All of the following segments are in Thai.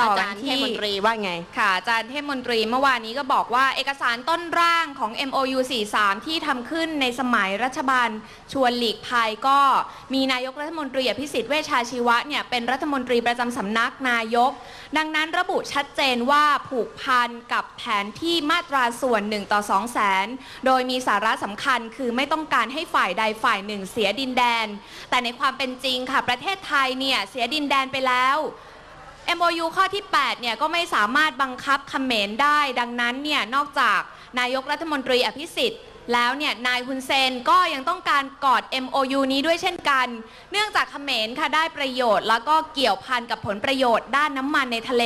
ต่ออากัจานรย์เทที่พมนตรีว่าไง ค่ะอาจารย์เทพมนตรีเมื่อวานนี้ก็บอกว่าเอกสารต้นร่างของ MOU 43 ที่ทำขึ้นในสมัยรัฐบาลชวนหลีกภัยก็มีนายกรัฐมนตรีอภิสิทธิ์เวชชาชีวะเนี่ยเป็นรัฐมนตรีประจำสำนักนายก ดังนั้นระบุชัดเจนว่าผูกพันกับแผนที่มาตราส่วน 1 ต่อ2แสนโดยมีสาระสำคัญคือไม่ต้องการให้ฝ่ายใดฝ่ายหนึ่งเสียดินแดน แต่ในความเป็นจริงค่ะประเทศไทยเนี่ยเสียดินแดนไปแล้ว MOU ข้อที่ 8 เนี่ยก็ไม่สามารถบังคับเขมรได้ ดังนั้นเนี่ยนอกจากนายกรัฐมนตรีอภิสิทธิ์แล้วเนี่ยนายฮุนเซนก็ยังต้องการกอด MOU นี้ด้วยเช่นกัน เนื่องจากเขมรค่ะได้ประโยชน์ แล้วก็เกี่ยวพันกับผลประโยชน์ด้านน้ำมันในทะเล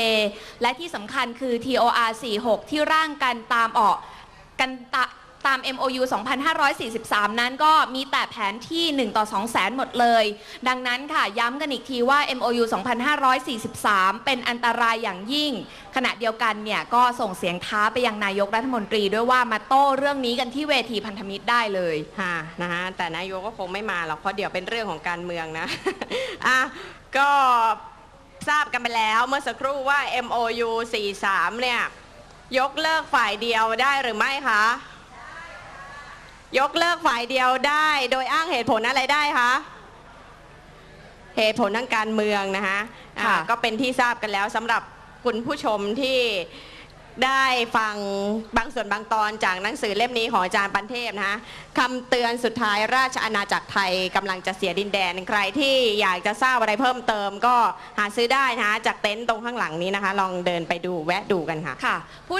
และที่สำคัญคือ TOR 46 ที่ร่างกันตามออกกันตะ ตาม MOU 2543 นั้นก็มีแต่แผนที่ 1 ต่อ 2 แสนหมดเลย ดังนั้นค่ะย้ำกันอีกทีว่า MOU 2543 เป็นอันตรายอย่างยิ่ง ขณะเดียวกันเนี่ยก็ส่งเสียงท้าไปยังนายกรัฐมนตรีด้วยว่ามาโต้เรื่องนี้กันที่เวทีพันธมิตรได้เลยค่ะนะฮะแต่นายกก็คงไม่มาหรอกเพราะเดี๋ยวเป็นเรื่องของการเมืองนะอะก็ทราบกันไปแล้วเมื่อสักครู่ว่า MOU 43 เนี่ย ยกเลิกฝ่ายเดียวได้หรือไม่คะ ยกเลิกฝ่ายเดียวได้ โดยอ้างเหตุผลอะไรได้คะเหตุผลทางการเมืองนะคะอ่าค่ะก็เป็นที่ทราบกันแล้วสำหรับคุณผู้ชมที่ได้ฟังบางส่วนบางตอนจากหนังสือเล่มนี้ของอาจารย์ปันเทพนะคะคำเตือนสุดท้ายราชอาณาจักรไทยกำลังจะเสียดินแดน ใครที่อยากจะทราบอะไรเพิ่มเติมก็หาซื้อได้นะคะจากเต็นท์ตรงข้างหลังนี้นะคะ ลองเดินไปดูแวะดูกันค่ะค่ะพูด